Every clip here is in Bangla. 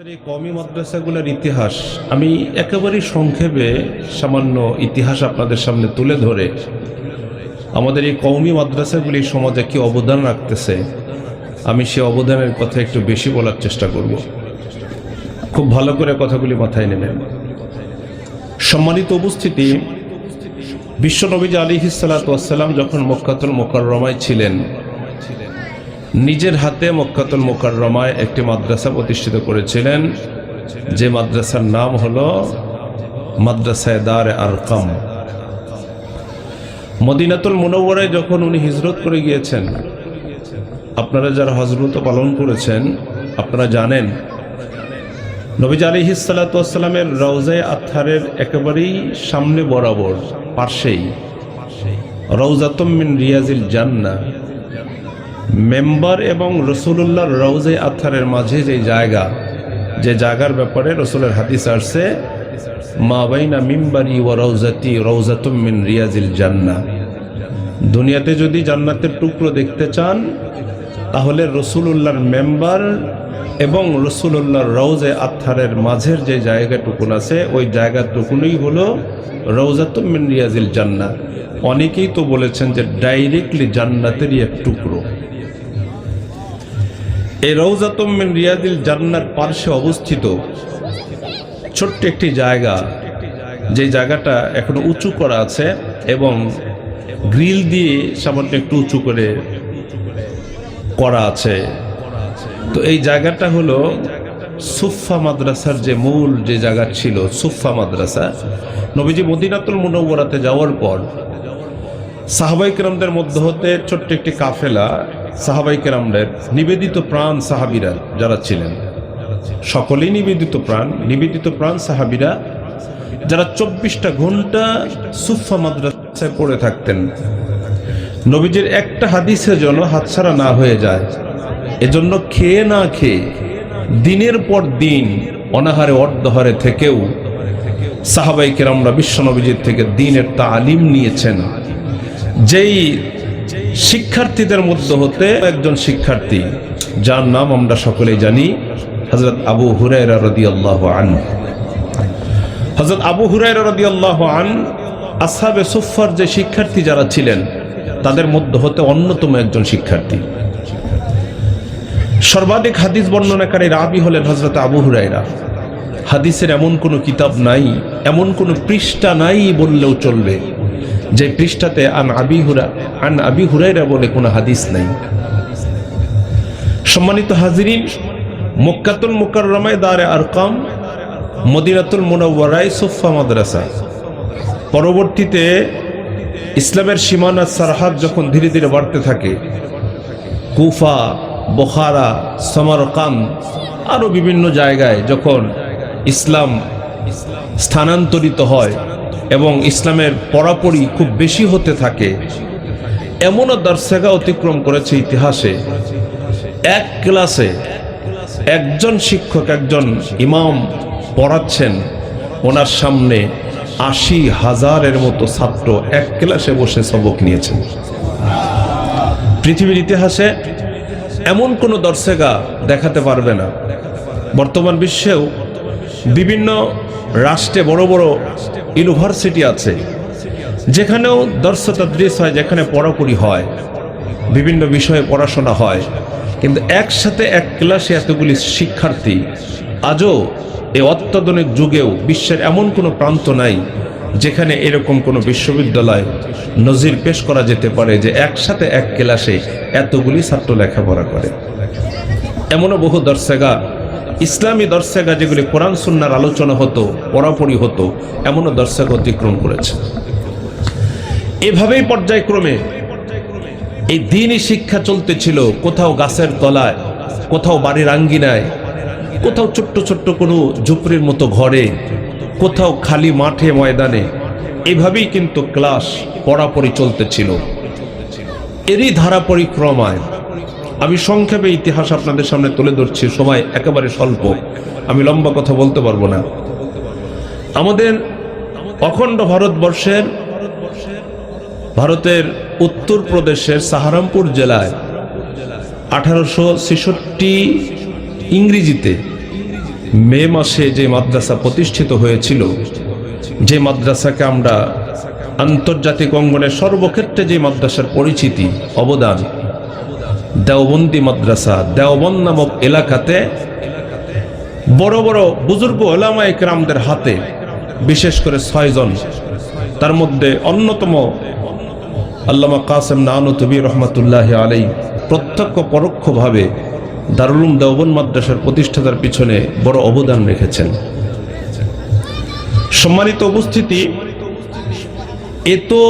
আমাদের এই কমি মাদ্রাসাগুলোর ইতিহাস, আমি একেবারেই সংক্ষেপে সামান্য ইতিহাস আপনাদের সামনে তুলে ধরে, আমাদের এই কওমি মাদ্রাসাগুলি সমাজে কি অবদান রাখতেছে, আমি সে অবদানের কথা একটু বেশি বলার চেষ্টা করব। খুব ভালো করে কথাগুলি মাথায় নেবেন। সম্মানিত উপস্থিতি বিশ্বনবীজ আলী হিসালাতাম যখন মক্কাতুল মোকাররমায় ছিলেন নিজের হাতে মক্কাতুল মোকাররমায় একটি মাদ্রাসা প্রতিষ্ঠিত করেছিলেন। যে মাদ্রাসার নাম হলো মাদ্রাসায় দার আরকাম। মদিনাতুল মুনওয়ারায় যখন উনি হিজরত করে গিয়েছেন, আপনারা যারা হজরত পালন করেছেন, আপনারা জানেন, নবীজ আলী হিসালাতামের রওজায় আথারের একেবারেই সামনে বরাবর পার্শ্বেই রৌজাতমিন রিয়াজিল জান্না মেম্বার এবং রসুল্লাহর রৌজে আথারের মাঝে যে জায়গা, যে জায়গার ব্যাপারে রসুলের হাদিস আসছে, মা বাইনা মিম্বারি ও রৌজাতি রৌজাতুমিন রিয়াজিল জান্না দুনিয়াতে যদি জান্নাতের টুকরো দেখতে চান, তাহলে রসুলুল্লাহর মেম্বার এবং রসুল্লাহর রৌজে আথারের মাঝের যে জায়গাটুকুন আছে, ওই জায়গাটুকুনই হলো রৌজাতুমিন রিয়াজিল জান্না অনেকেই তো বলেছেন যে ডাইরেক্টলি জান্নাতেরই এক টুকরো। এই রৌজাতমিন রিয়াদিল জান্নার পার্শ্বে অবস্থিত ছোট্ট একটি জায়গা। যে জায়গাটা এখনও উঁচু করা আছে এবং গ্রিল দিয়ে সামান্য একটু উঁচু করে করা আছে। তো এই জায়গাটা হলো সুফা মাদ্রাসার যে মূল যে জায়গা ছিল সুফা মাদ্রাসা। নবীজি মদিনাতুল মুনওয়ারাতে যাওয়ার পর সাহাবাই কেরামদের মধ্যে হতে ছোট্ট একটি কাফেলা সাহাবাই কেরামদের নিবেদিত প্রাণ সাহাবিরা যারা ছিলেন। সকলেই নিবেদিত প্রাণ নিবেদিত প্রাণ সাহাবিরা যারা চব্বিশটা ঘণ্টা সুফা মাদ্রাসায় পড়ে থাকতেন। নবীজির একটা হাদিসের জন্য হাতছাড়া না হয়ে যায়। এজন্য খেয়ে না খেয়ে দিনের পর দিন অনাহারে অর্ধহারে থেকেও সাহাবাই কেরামরা বিশ্ব নবীজির থেকে দিনের তালিম নিয়েছেন। যেই শিক্ষার্থীদের মধ্যে হতে একজন শিক্ষার্থী, যার নাম আমরা সকলেই জানি হজরত আবু হুরাইরা রদি আল্লাহ আন হজরত আবু হুরাইরা রদি আল্লাহ আন আসাবে সুফার যে শিক্ষার্থী যারা ছিলেন, তাদের মধ্যে হতে অন্যতম একজন শিক্ষার্থী। সর্বাধিক হাদিস বর্ণনাকারী রাবি হলেন হজরত আবু হুরাইরা হাদিসের এমন কোনো কিতাব নাই, এমন কোনো পৃষ্ঠা নাই বললেও চলবে। যে পৃষ্ঠাতে আন আবি হুরা, আন আবি হুরাইরা বলে কোনো হাদিস নাই। সম্মানিত হাজিরিন, মক্কাতুল মুকাররমায় দারে আরকাম, মদিনাতুল মুনাওয়ারায় সুফা মাদ্রাসা। পরবর্তীতে ইসলামের সীমানা সারহাদ যখন ধীরে ধীরে বাড়তে থাকে, কুফা, বখারা সমরকান আরও বিভিন্ন জায়গায় যখন ইসলাম স্থানান্তরিত হয় এবং ইসলামের পড়াপড়ি খুব বেশি হতে থাকে। এমনও দর্শেগা অতিক্রম করেছে ইতিহাসে। এক ক্লাসে একজন শিক্ষক, একজন ইমাম পড়াচ্ছেন। ওনার সামনে আশি হাজারের মতো ছাত্র এক ক্লাসে বসে সবক নিয়েছেন। পৃথিবীর ইতিহাসে এমন কোনো দর্শেগা দেখাতে পারবে না। বর্তমান বিশ্বেও বিভিন্ন রাষ্ট্রে বড় বড় ইউনিভার্সিটি আছে, যেখানেও দর্শতাদৃশ হয়, যেখানে পড়াপড়ি হয়, বিভিন্ন বিষয়ে পড়াশোনা হয়। কিন্তু একসাথে এক ক্লাসে এতগুলি শিক্ষার্থী, আজও এই অত্যাধুনিক যুগেও বিশ্বের এমন কোনো প্রান্ত নাই, যেখানে এরকম কোনো বিশ্ববিদ্যালয় নজির পেশ করা যেতে পারে যে একসাথে এক ক্লাসে এতগুলি ছাত্র লেখাপড়া করে। এমনও বহু দর্শেগা ইসলামী দর্শেগা যেগুলি কোরআন সুন্নার আলোচনা হতো, পড়াপড়ি হতো, এমনও দর্শক অতিক্রম করেছে। এভাবেই পর্যায়ক্রমে এই দিনই শিক্ষা চলতেছিল, কোথাও গাছের তলায়, কোথাও বাড়ির আঙ্গিনায়, কোথাও ছোট্ট ছোট্ট কোনো ঝুপড়ির মতো ঘরে, কোথাও খালি মাঠে ময়দানে। এভাবেই কিন্তু ক্লাস, পড়াপড়ি চলতেছিল। এরই ধারা পরিক্রমায় আমি সংক্ষেপে ইতিহাস আপনাদের সামনে তুলে ধরছি, সময় একেবারে স্বল্প। আমি লম্বা কথা বলতে পারব না। আমাদের অখণ্ড ভারতবর্ষের, ভারতের উত্তর প্রদেশের সাহারামপুর জেলায় আঠারোশো ছেষট্টি ইংরেজিতে মে মাসে যে মাদ্রাসা প্রতিষ্ঠিত হয়েছিল, যে মাদ্রাসাকে আমরা আন্তর্জাতিক অঙ্গনে সর্বক্ষেত্রে যে মাদ্রাসার পরিচিতি, অবদান দেওবন্দি মাদ্রাসা, দেওবন্দ নামক এলাকাতে বড় বড় বুজুর্গ ওলামা একরামদের হাতে বিশেষ করে ছয়জন, তার মধ্যে অন্যতম আল্লামা কাসেম নানুতবি রহমতুল্লাহ আলাই প্রত্যক্ষ পরোক্ষভাবে দারুলুম দেওবন মাদ্রাসার প্রতিষ্ঠাতার পিছনে বড় অবদান রেখেছেন। সম্মানিত উপস্থিতি, এ তো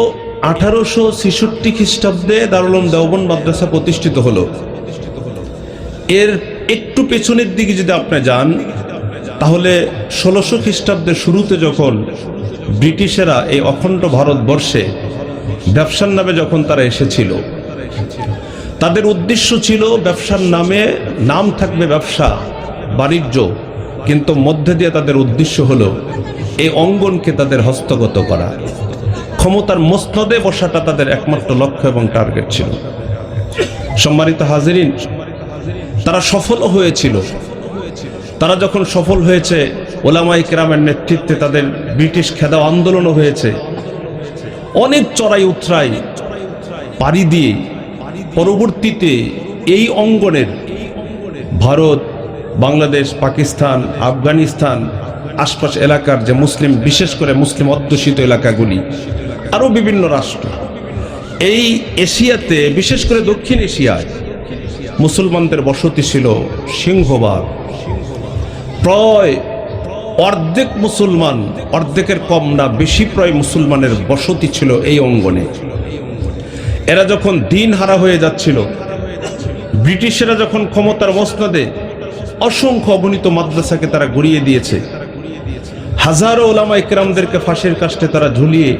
আঠারোশো ছেষট্টি খ্রিস্টাব্দে দারুলুম দেওবন মাদ্রাসা প্রতিষ্ঠিত হলো। এর একটু পেছনের দিকে যদি আপনি যান, তাহলে ষোলোশো খ্রিস্টাব্দের শুরুতে যখন ব্রিটিশেরা এই অখণ্ড ভারতবর্ষে ব্যবসার নামে যখন তারা এসেছিল, তাদের উদ্দেশ্য ছিল ব্যবসার নামে নাম থাকবে ব্যবসা, বাণিজ্য, কিন্তু মধ্যে দিয়ে তাদের উদ্দেশ্য হলো এই অঙ্গনকে তাদের হস্তগত করা। ক্ষমতার মস্তদে বসাটা তাদের একমাত্র লক্ষ্য এবং টার্গেট ছিল। সম্মানিত হাজিরিন, তারা সফল হয়েছিল। তারা যখন সফল হয়েছে ওলামাই কেরামের নেতৃত্বে তাদের ব্রিটিশ খেদা আন্দোলনও হয়েছে। অনেক চড়াই উতরাই, পাড়ি দিয়ে পরবর্তীতে এই অঙ্গনের ভারত, বাংলাদেশ, পাকিস্তান, আফগানিস্তান, আশপাশ এলাকার যে মুসলিম, বিশেষ করে মুসলিম অধ্যুষিত এলাকাগুলি আরও বিভিন্ন রাষ্ট্র। এই এশিয়াতে, বিশেষ করে দক্ষিণ এশিয়ায়, মুসলমানদের বসতি ছিল সিংহবাগ প্রায় অর্ধেক মুসলমান, অর্ধেকের কম না, বেশি প্রায় মুসলমানের বসতি ছিল এই অঙ্গনে। এরা যখন দিন হারা হয়ে যাচ্ছিল, ব্রিটিশেরা যখন ক্ষমতার মসনদে অসংখ্য অবনীত মাদ্রাসাকে তারা গড়িয়ে দিয়েছে, হাজারো ওলামা ইকরামদেরকে ফাঁসির কাষ্টে তারা ঝুলিয়ে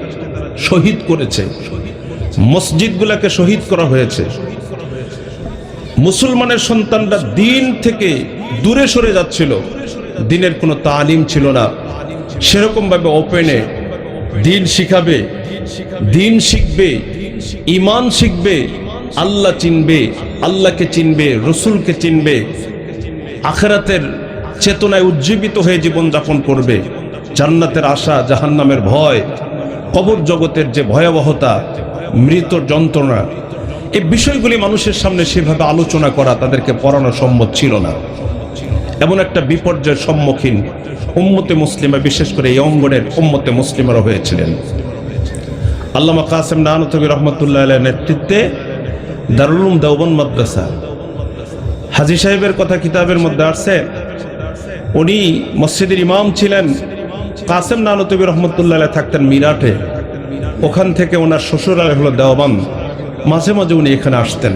শহীদ করেছে। মসজিদগুলোকে শহীদ করা হয়েছে। মুসলমানের সন্তানরা দিন থেকে দূরে সরে যাচ্ছিল। দিনের কোনো তালিম ছিল না। সেরকমভাবে ওপেনে দিন শিখাবে, দিন শিখবে ইমান শিখবে, আল্লাহ চিনবে, আল্লাহকে চিনবে, রসুলকে চিনবে, আখেরাতের চেতনায় উজ্জীবিত হয়ে জীবনযাপন করবে। জান্নাতের আশা জাহান্নামের ভয় কবর জগতের যে ভয়াবহতা, মৃত যন্ত্রণা, এই বিষয়গুলি মানুষের সামনে সেভাবে আলোচনা করা তাদেরকে পড়ানো সম্ভব ছিল না। এমন একটা বিপর্যয়ের সম্মুখীন উম্মতে মুসলিমা বিশেষ করে এই অঙ্গনের উম্মতে মুসলিমরা হয়েছিলেন। আল্লামা কাসেম নানতবি রহমতুল্লাহ নেতৃত্বে দারুলুম দেওবন মাদ্রাসা, হাজি সাহেবের কথা কিতাবের মধ্যে আসছে। উনি মসজিদের ইমাম ছিলেন কাসেম নানতবি রহমতুল্লাহ থাকতেন মিরাটে। ওখান থেকে ওনার শ্বশুরালয় হলো দেওবান মাঝে মাঝে উনি এখানে আসতেন।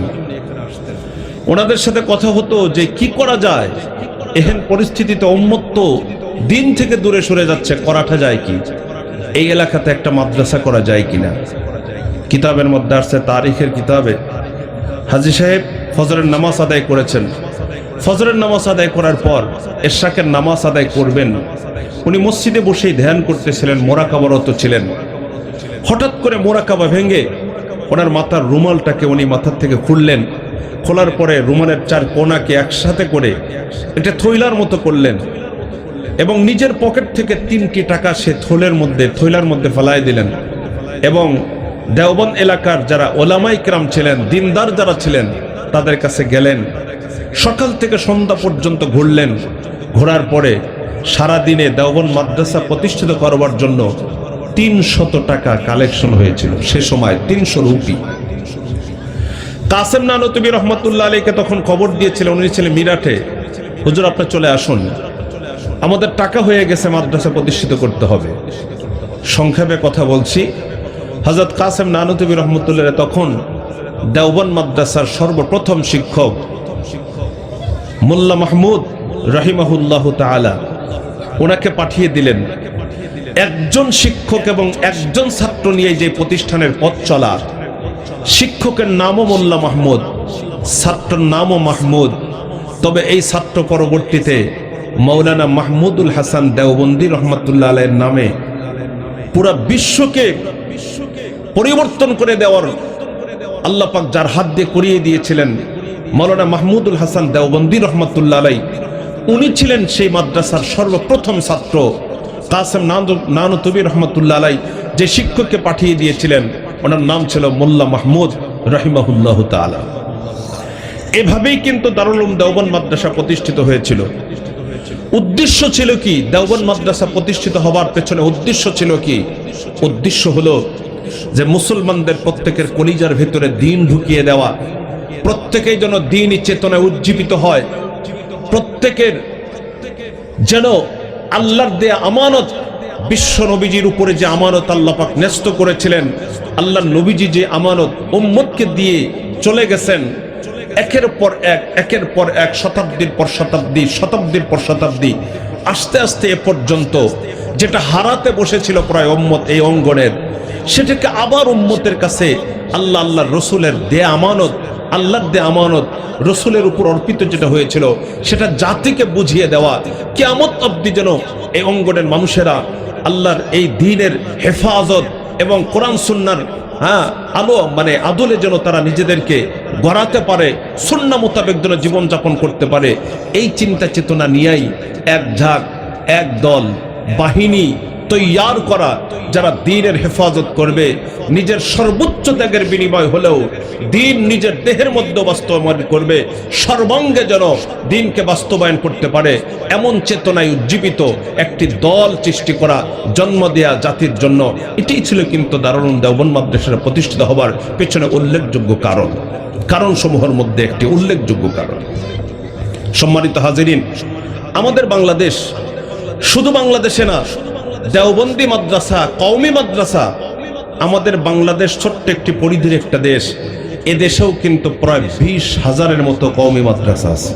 ওনাদের সাথে কথা হতো যে, কি করা যায়? এহেন পরিস্থিতিতে উন্মত্ত দিন থেকে দূরে সরে যাচ্ছে, করাটা যায় কি? এই এলাকাতে একটা মাদ্রাসা করা যায় কিনা? কিতাবের মধ্যে আসছে তারিখের কিতাবে। হাজি সাহেব ফজরের নামাজ আদায় করেছেন। ফজরের নামাজ আদায় করার পর এরশাকের নামাজ আদায় করবেন। উনি মসজিদে বসেই ধ্যান করতেছিলেন মোরাকাবারত ছিলেন। হঠাৎ করে মোরাকাবা ভেঙে ওনার মাথার রুমালটাকে উনি মাথার থেকে খুললেন। খোলার পরে রুমালের চার কোনাকে একসাথে করে এটা থৈলার মতো করলেন এবং নিজের পকেট থেকে তিনটি টাকা সে থৈলের মধ্যে থৈলার মধ্যে ফেলাই দিলেন এবং দেওবন এলাকার যারা ওলামাই ক্রাম ছিলেন, দিনদার যারা ছিলেন, তাদের কাছে গেলেন। সকাল থেকে সন্ধ্যা পর্যন্ত ঘুরলেন। ঘোরার পরে সারা দিনে দেওবন মাদ্রাসা প্রতিষ্ঠিত করবার জন্য তিনশত টাকা কালেকশন হয়েছিল। সে সময় তিনশো রুপি। কাসেম নানতবী রহমতুল্লাহ আলীকে তখন খবর দিয়েছিলেন, উনি ছিলেন মিরাটে হুজুর, আপনি চলে আসুন। আমাদের টাকা হয়ে গেছে, মাদ্রাসা প্রতিষ্ঠিত করতে হবে। সংক্ষেপে কথা বলছি। হজরত কাসেম নানতবী রহমতুল্লাহ তখন দেওবন মাদ্রাসার সর্বপ্রথম শিক্ষক মোল্লা মাহমুদ রহিমাহুল্লাহ তালা ওনাকে পাঠিয়ে দিলেন। একজন শিক্ষক এবং একজন ছাত্র নিয়ে যে প্রতিষ্ঠানের পথ চলা। শিক্ষকের নামও মোল্লা মাহমুদ, ছাত্রের নামও মাহমুদ। তবে এই ছাত্র পরবর্তীতে মৌলানা মাহমুদুল হাসান দেওবন্দি রহমতুল্লাহ আলের নামে পুরা বিশ্বকে পরিবর্তন করে দেওয়ার আল্লাহ পাক যার হাত দিয়ে করিয়ে দিয়েছিলেন মৌলানা মাহমুদুল হাসান দেওবন্দি রহমতুল্লাহ আলাই। উনি ছিলেন সেই মাদ্রাসার সর্বপ্রথম ছাত্র। কাসেম নানতবী রহমতুল্লাহ আলাই যে শিক্ষককে পাঠিয়ে দিয়েছিলেন, ওনার নাম ছিল মোল্লা মাহমুদ রহিমাহুল্লাহ তালা এভাবেই কিন্তু দারুল উলুম দেওবন মাদ্রাসা প্রতিষ্ঠিত হয়েছিল। উদ্দেশ্য ছিল কি? দেওবন মাদ্রাসা প্রতিষ্ঠিত হবার পেছনে উদ্দেশ্য ছিল কি? উদ্দেশ্য হলো যে মুসলমানদের প্রত্যেকের কলিজার ভেতরে দিন ঢুকিয়ে দেওয়া। প্রত্যেকেই যেন দিনই চেতনায় উজ্জীবিত হয়। প্রত্যেকের যেন আল্লাহর দেয়া আমানত বিশ্ব নবীজির উপরে যে আমানত আল্লাহ পাক ন্যস্ত করেছিলেন আল্লাহ নবীজি যে আমানত উম্মতকে দিয়ে চলে গেছেন, একের পর এক, একের পর এক, শতাব্দীর পর শতাব্দী, শতাব্দীর পর শতাব্দী আস্তে আস্তে এ পর্যন্ত যেটা হারাতে বসেছিল প্রায় উম্মত এই অঙ্গনের, সেটাকে আবার উম্মতের কাছে আল্লাহ আল্লাহ রসুলের দে আমানত, আল্লাহর দে আমানত, রসুলের উপর অর্পিত যেটা হয়েছিল, সেটা জাতিকে বুঝিয়ে দেওয়া কেমত অব্দি যেন এই অঙ্গনের মানুষেরা আল্লাহর এই দিনের হেফাজত এবং কোরআন সুন্নার হ্যাঁ আলো মানে আদলে যেন তারা নিজেদেরকে গড়াতে পারে, সুন্না মোতাবেক যেন জীবনযাপন করতে পারে, এই চিন্তা চেতনা নিয়েই এক ঝাঁক, এক দল, বাহিনী তৈয়ার করা যারা দিনের হেফাজত করবে, নিজের সর্বোচ্চ ত্যাগের বিনিময় হলেও দিন নিজের দেহের মধ্যে বাস্তবায়ন করবে, সর্বাঙ্গে যেন দিনকে বাস্তবায়ন করতে পারে, এমন চেতনায় উজ্জীবিত একটি দল সৃষ্টি করা, জন্ম দেয়া জাতির জন্য। এটাই ছিল কিন্তু দারুণ দেওবন মাদ্রাসার প্রতিষ্ঠিত হবার পেছনে উল্লেখযোগ্য কারণ। কারণ সমূহের মধ্যে একটি উল্লেখযোগ্য কারণ। সম্মানিত হাজিরিন, আমাদের বাংলাদেশ শুধু বাংলাদেশে না, দেওবন্দি মাদ্রাসা কৌমি মাদ্রাসা, আমাদের বাংলাদেশ ছোট্ট একটি পরিধির একটা দেশ। এদেশেও কিন্তু প্রায় বিশ হাজারের মতো কৌমি মাদ্রাসা আছে।